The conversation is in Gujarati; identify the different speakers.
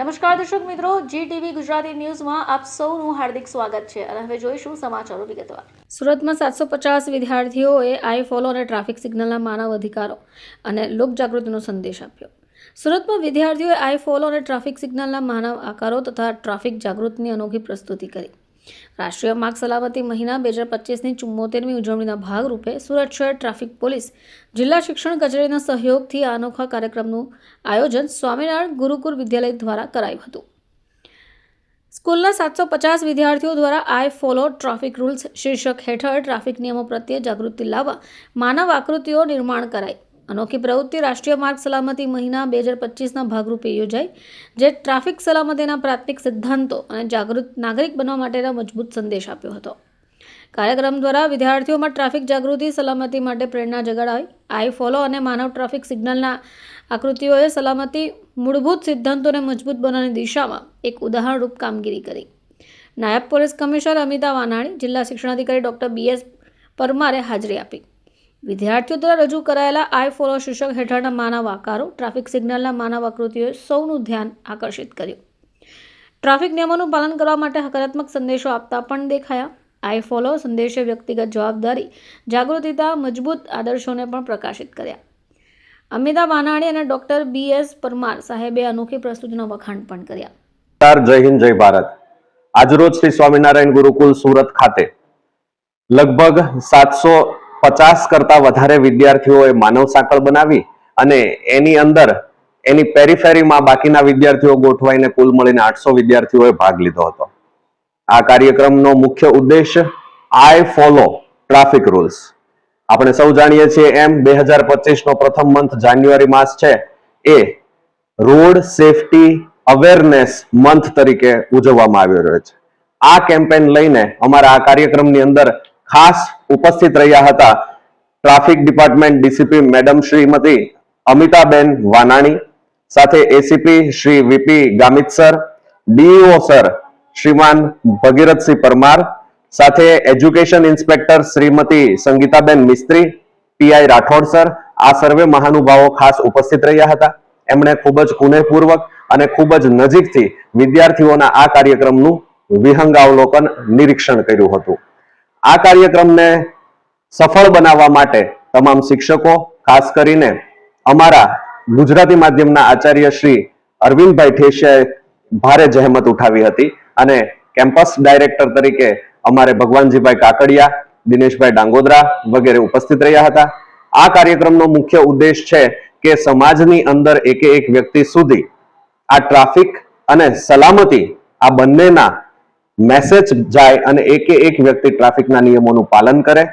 Speaker 1: નમસ્કાર દર્શક મિત્રો જી ટીવી ગુજરાતી ન્યૂઝમાં આપ સૌનું હાર્દિક સ્વાગત છે અને હવે જોઈશું સમાચારો વિગતવાર. સુરતમાં સાતસો પચાસ વિદ્યાર્થીઓએ આઈ ફોલો અને ટ્રાફિક સિગ્નલના માનવ અધિકારો અને લોક જાગૃતિનો સંદેશ આપ્યો. સુરતમાં વિદ્યાર્થીઓએ આઈ ફોલો અને ટ્રાફિક સિગ્નલના માનવ આકારો તથા ટ્રાફિક જાગૃતિની અનોખી પ્રસ્તુતિ કરી. રાષ્ટ્રીય માર્ગ સલામતી મહિના બે હજાર પચીસની ચુમ્મોતેરમી ઉજવણીના ભાગરૂપે સુરત શહેર ટ્રાફિક પોલીસ જિલ્લા શિક્ષણ કચેરીના સહયોગથી આ અનોખા કાર્યક્રમનું આયોજન સ્વામિનારાયણ ગુરુકુળ વિદ્યાલય દ્વારા કરાયું હતું. સ્કૂલના સાતસો પચાસ વિદ્યાર્થીઓ દ્વારા આઈ ફોલો ટ્રાફિક રૂલ્સ શીર્ષક હેઠળ ટ્રાફિક નિયમો પ્રત્યે જાગૃતિ લાવવા માનવ આકૃતિઓ નિર્માણ કરાઈ. અનોખી પ્રવૃત્તિ રાષ્ટ્રીય માર્ગ સલામતી મહિના બે હજાર પચીસના ભાગરૂપે યોજાઈ, જે ટ્રાફિક સલામતીના પ્રાથમિક સિદ્ધાંતો અને જાગૃત નાગરિક બનવા માટેના મજબૂત સંદેશ આપ્યો હતો. કાર્યક્રમ દ્વારા વિદ્યાર્થીઓમાં ટ્રાફિક જાગૃતિ, સલામતી માટે પ્રેરણા જગાડાઈ, આઈ ફોલો અને માનવ ટ્રાફિક સિગ્નલના આકૃતિઓએ સલામતી મૂળભૂત સિદ્ધાંતોને મજબૂત બનાવવાની દિશામાં એક ઉદાહરણરૂપ કામગીરી કરી. નાયબ પોલીસ કમિશનર અમિતા વાનાણી, જિલ્લા શિક્ષણાધિકારી ડોક્ટર બી એસ પરમારે હાજરી આપી. વિદ્યાર્થીઓ દ્વારા રજૂ કરાયેલા આઈ ફોલો શીર્ષક હેઠળના માનવ આકારો, ટ્રાફિક સિગ્નલના માનવ આકૃતિઓએ સૌનું ધ્યાન આકર્ષિત કર્યું. ટ્રાફિક નિયમોનું પાલન કરવા માટે હકારાત્મક સંદેશો આપતા પણ દેખાયા. આઈ ફોલો સંદેશે વ્યક્તિગત જવાબદારી, જાગૃતિતા, મજબૂત આદર્શોને પણ પ્રકાશિત કર્યા. અમિતા વાનાણી અને ડોક્ટર બી એસ પરમાર સાહેબે અનોખી પ્રસ્તુતિનો વખાણ પણ કર્યા.
Speaker 2: જય હિન્દ, જય ભારત. આજરોજ શ્રી સ્વામિનારાયણ ગુરુકુલ સુરત ખાતે લગભગ સાતસો પચાસ કરતા વધારે વિદ્યાર્થીઓએ માનવ સાંકળ બનાવી અને એની અંદર એની પેરીફેરીમાં બાકીના વિદ્યાર્થીઓ ગોઠવાઈને કુલ મળીને આઠસો વિદ્યાર્થીઓએ ભાગ લીધો હતો. આ કાર્યક્રમનો મુખ્ય ઉદ્દેશ આઈ ફોલો ટ્રાફિક રૂલ્સ આપણે સૌ જાણીએ છીએ એમ બે હજાર પચીસનો પ્રથમ મંથ જાન્યુઆરી માસ છે. એ રોડ સેફટી અવેરનેસ મંથ તરીકે ઉજવવામાં આવી રહ્યો છે. આ કેમ્પેન લઈને અમારા આ કાર્યક્રમની અંદર ખાસ ઉપસ્થિત રહ્યા હતા. Traffic department DCP madam Shrimati Amitaben Vanani સાથે ACP Shri VP Gamit sir DO sir Shriman Bhagirathsinh Parmar સાથે education inspector Shrimati Sangitaben Mistry PI Rathod sir, આ સર્વે મહાનુભાવો ખાસ ઉપસ્થિત રહ્યા હતા. એમણે ખૂબ જ કુનેહપૂર્વક અને ખૂબ જ નજીકથી વિદ્યાર્થીઓના આ કાર્યક્રમનું વિહંગાવલોકન નિરીક્ષણ કર્યું હતું. આ કાર્યક્રમને સફળ બનાવવા માટે તમામ શિક્ષકો, ખાસ કરીને અમારા ગુજરાતી માધ્યમના આચાર્ય શ્રી અરવિંદભાઈ ઠેસિયાએ ભારે જહેમત ઉઠાવી હતી અને કેમ્પસ ડાયરેક્ટર તરીકે અમારે ભગવાનજીભાઈ કાકડિયા, દિનેશભાઈ ડાંગોદરા વગેરે ઉપસ્થિત રહ્યા હતા. આ કાર્યક્રમનો મુખ્ય ઉદ્દેશ છે કે સમાજની અંદર એકે એક વ્યક્તિ સુધી આ ટ્રાફિક અને સલામતી આ બંનેના મેસેજ જાય અને એકે એક વ્યક્તિ ટ્રાફિકના નિયમોનું પાલન કરે